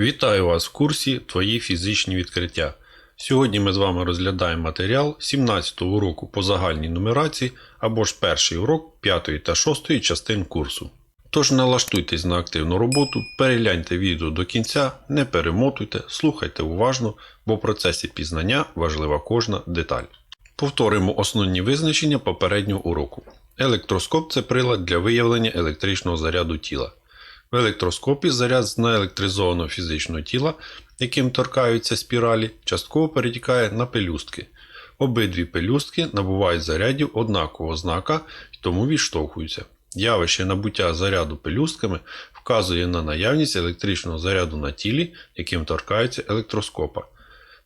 Вітаю вас в курсі Твої фізичні відкриття. Сьогодні ми з вами розглядаємо матеріал 17 го уроку по загальній нумерації або ж перший урок 5 та 6 частин курсу. Тож налаштуйтесь на активну роботу, перегляньте відео до кінця, не перемотуйте, слухайте уважно, бо в процесі пізнання важлива кожна деталь. Повторимо основні визначення попереднього уроку. Електроскоп це прилад для виявлення електричного заряду тіла. В електроскопі заряд з наелектризованого фізичного тіла, яким торкаються спіралі, частково перетікає на пелюстки. Обидві пелюстки набувають зарядів однакового знака і тому відштовхуються. Явище набуття заряду пелюстками вказує на наявність електричного заряду на тілі, яким торкається електроскопа.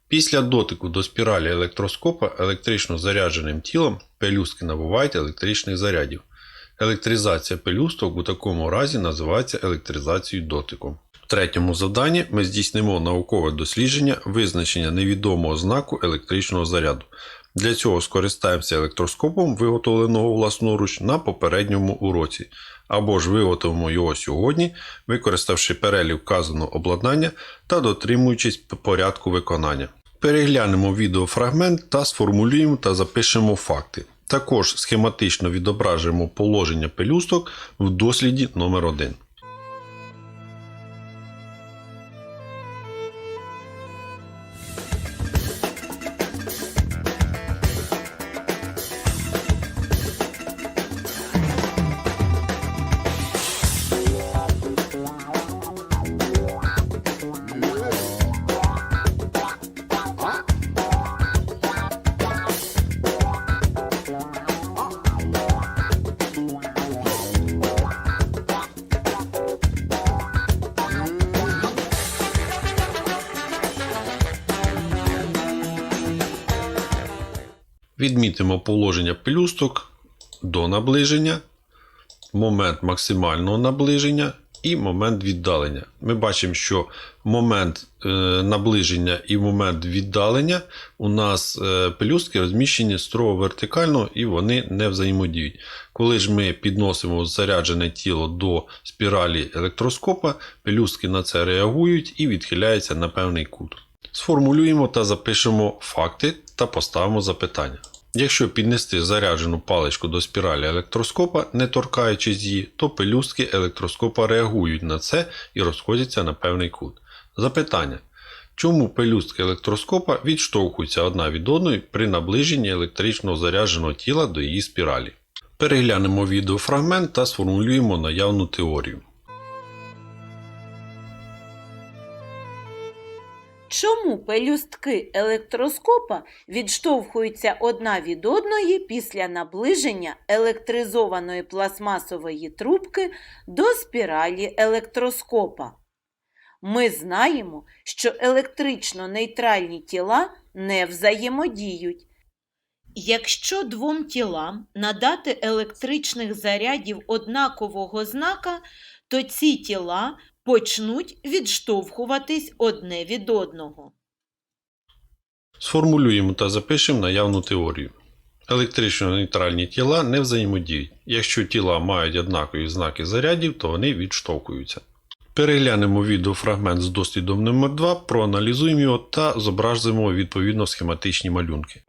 Після дотику до спіралі електроскопа електрично зарядженим тілом пелюстки набувають електричних зарядів. Електризація пелюсток у такому разі називається електризацією дотиком. В третьому завданні ми здійснимо наукове дослідження визначення невідомого знаку електричного заряду. Для цього скористаємося електроскопом, виготовленого власноруч на попередньому уроці, або ж виготовимо його сьогодні, використавши перелік вказаного обладнання та дотримуючись порядку виконання. Переглянемо відеофрагмент та сформулюємо та запишемо факти. Також схематично відображуємо положення пелюсток в досліді номер 1 Відмітимо положення пелюсток до наближення, момент максимального наближення і момент віддалення. Ми бачимо, що момент е, наближення і момент віддалення у нас е, пелюстки розміщені строго вертикально і вони не взаємодіють. Коли ж ми підносимо заряджене тіло до спіралі електроскопа, пелюстки на це реагують і відхиляються на певний кут. Сформулюємо та запишемо факти та поставимо запитання. Якщо піднести заряджену паличку до спіралі електроскопа, не торкаючись її, то пелюстки електроскопа реагують на це і розходяться на певний кут. Запитання. Чому пелюстки електроскопа відштовхуються одна від одної при наближенні електрично зарядженого тіла до її спіралі? Переглянемо відеофрагмент та сформулюємо наявну теорію. Чому пелюстки електроскопа відштовхуються одна від одної після наближення електризованої пластмасової трубки до спіралі електроскопа? Ми знаємо, що електрично нейтральні тіла не взаємодіють. Якщо двом тілам надати електричних зарядів однакового знака, то ці тіла почнуть відштовхуватись одне від одного. Сформулюємо та запишемо наявну теорію. Електрично нейтральні тіла не взаємодіють. Якщо тіла мають однакові знаки зарядів, то вони відштовхуються. Переглянемо відеофрагмент з дослідом номер 2 проаналізуємо його та зобразимо відповідно схематичні малюнки.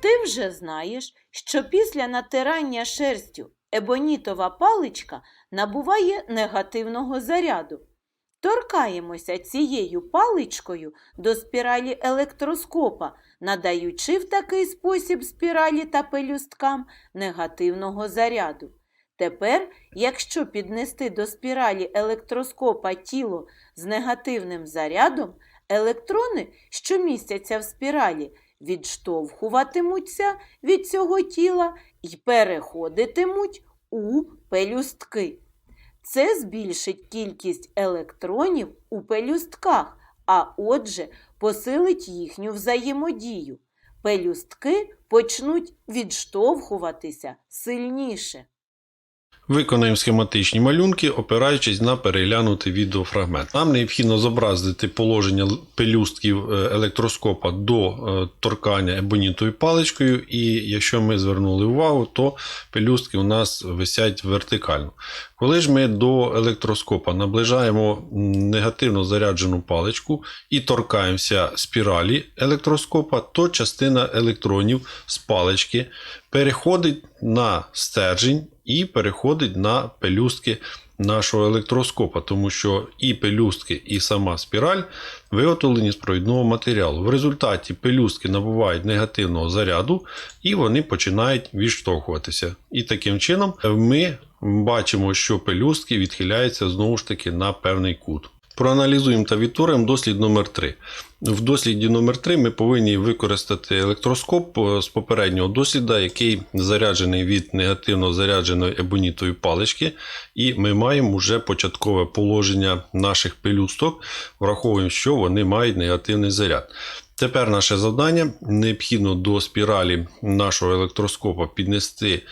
Ти вже знаєш, що після натирання шерстю ебонітова паличка набуває негативного заряду. Торкаємося цією паличкою до спіралі електроскопа, надаючи в такий спосіб спіралі та пелюсткам негативного заряду. Тепер, якщо піднести до спіралі електроскопа тіло з негативним зарядом, електрони, що містяться в спіралі, відштовхуватимуться від цього тіла і переходитимуть у пелюстки. Це збільшить кількість електронів у пелюстках, а отже, посилить їхню взаємодію. Пелюстки почнуть відштовхуватися сильніше. Виконаємо схематичні малюнки, опираючись на переглянутий відеофрагмент. Нам необхідно зобразити положення пелюстків е, електроскопа до е, торкання ебонітовою паличкою, і якщо ми звернули увагу, то пелюстки у нас висять вертикально. Коли ж ми до електроскопа наближаємо негативно заряджену паличку і торкаємося спіралі електроскопа, то частина електронів з палички переходить на стержень і переходить на пелюстки нашого електроскопа, тому що і пелюстки, і сама спіраль виготовлені з провідного матеріалу. В результаті пелюстки набувають негативного заряду і вони починають відштовхуватися. І таким чином ми бачимо, що пелюстки відхиляються знову ж таки на певний кут. Проаналізуємо та відтворимо дослід номер 3 В досліді номер 3 ми повинні використати електроскоп е, з попереднього досліду, який заряджений від негативно зарядженої ебонітової палички, і ми маємо вже початкове положення наших пелюсток, враховуємо, що вони мають негативний заряд. Тепер наше завдання. Необхідно до спіралі нашого електроскопа піднести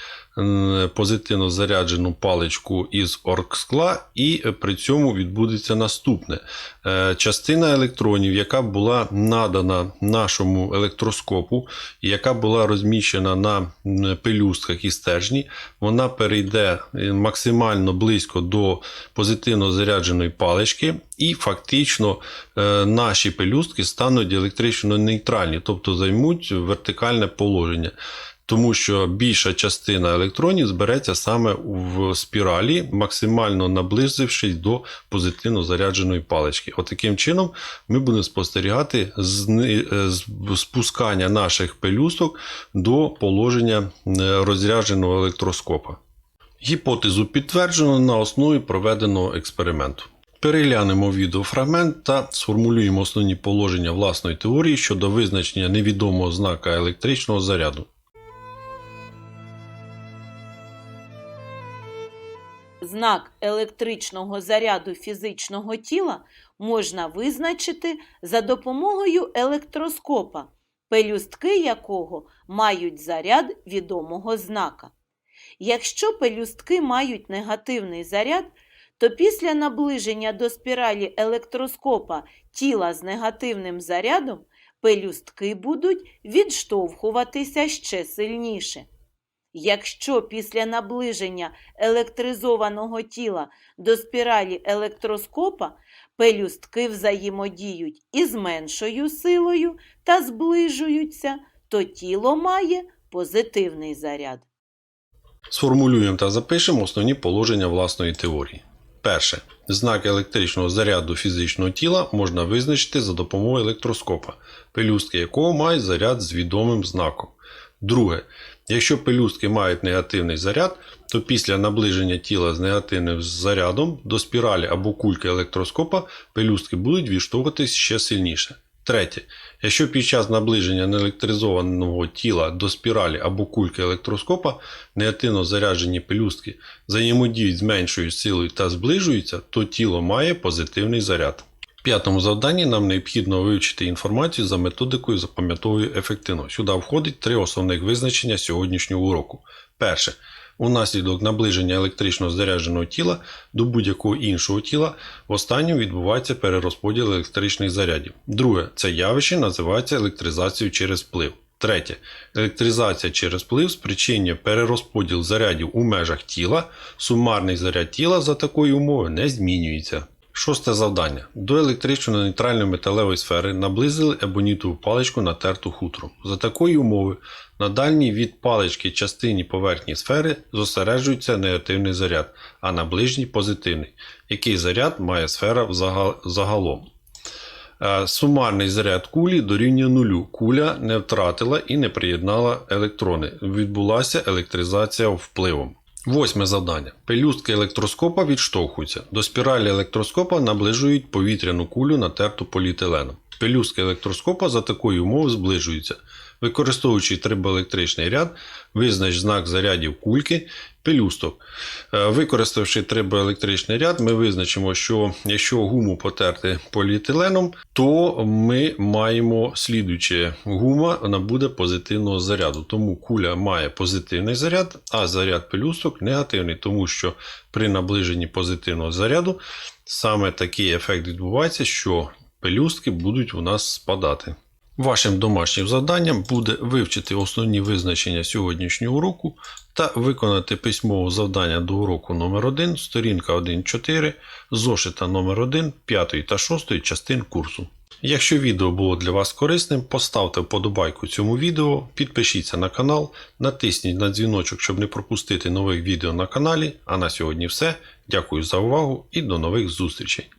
позитивно заряджену паличку із оргскла, і е, при цьому відбудеться наступне. Е, Частина електронів, яка була надана нашому електроскопу, яка була розміщена на пелюстках і стержні, вона перейде е, максимально близько до позитивно зарядженої палички, і фактично наші пелюстки стануть електрично нейтральні, тобто займуть вертикальне положення. Тому що більша частина електронів збереться саме в спіралі, максимально наблизившись до позитивно зарядженої палички. Отаким чином ми будемо спостерігати е, спускання наших пелюсток до положення е, розрядженого електроскопа. Гіпотезу підтверджено на основі проведеного експерименту. Переглянемо відеофрагмент та сформулюємо основні положення власної теорії щодо визначення невідомого знака електричного заряду. Знак електричного заряду фізичного тіла можна визначити за допомогою електроскопа, пелюстки якого мають заряд відомого знака. Якщо пелюстки мають негативний заряд, то після наближення до спіралі електроскопа тіла з негативним зарядом пелюстки будуть відштовхуватися ще сильніше. Якщо після наближення електризованого тіла до спіралі електроскопа пелюстки взаємодіють із меншою силою та зближуються, то тіло має позитивний заряд. Сформулюємо та запишемо основні положення власної теорії. Перше. Знак електричного заряду фізичного тіла можна визначити за допомогою електроскопа, пелюстки якого мають заряд з відомим знаком. Друге. Якщо пелюстки мають негативний заряд, то після наближення тіла з негативним зарядом до спіралі або кульки електроскопа пелюстки будуть відштовхуватись ще сильніше. Третє. Якщо під час наближення неелектризованого тіла до спіралі або кульки електроскопа негативно заряджені пелюстки взаємодіють з меншою силою та зближуються, то тіло має позитивний заряд. П'ятому завданні нам необхідно вивчити інформацію за методикою запам'ятовую ефективно. Сюди входить три основних визначення сьогоднішнього уроку. Перше. Унаслідок наближення електрично зарядженого тіла до будь-якого іншого тіла в останньому відбувається перерозподіл електричних зарядів. Друге, це явище називається електризацією через вплив. Третє. Електризація через вплив спричинює перерозподіл зарядів у межах тіла. Сумарний заряд тіла за такої умови не змінюється. Шосте завдання. До електрично-нейтральної металевої сфери наблизили ебонітову паличку натерту хутром. За такої умови на дальній від палички частині поверхні сфери зосереджується негативний заряд, а на ближній позитивний. Який заряд має сфера загалом? Е, Сумарний заряд кулі дорівнює нулю. Куля не втратила і не приєднала електрони. Відбулася електризація впливом. Восьме завдання. Пелюстки електроскопа відштовхуються. До спіралі електроскопа наближують повітряну кулю натерту поліетиленом. Пелюстки електроскопа за такою умовою зближуються. Використовуючи трибоелектричний ряд, визнач знак зарядів кульки, пелюсток. Е, Використавши трибоелектричний ряд, ми визначимо, що якщо гуму потерти поліетиленом, то ми маємо слідуюче гума набуде позитивного заряду. Тому куля має позитивний заряд, а заряд пелюсток негативний, тому що при наближенні позитивного заряду саме такий ефект відбувається, що пелюстки будуть у нас спадати. Вашим домашнім завданням буде вивчити основні визначення сьогоднішнього уроку та виконати письмове завдання до уроку номер 1 сторінка 1.4, зошита номер 1 5 та 6 частин курсу. Якщо відео було для вас корисним, поставте вподобайку цьому відео, підпишіться на канал, натисніть на дзвіночок, щоб не пропустити нових відео на каналі. А на сьогодні все. Дякую за увагу і до нових зустрічей!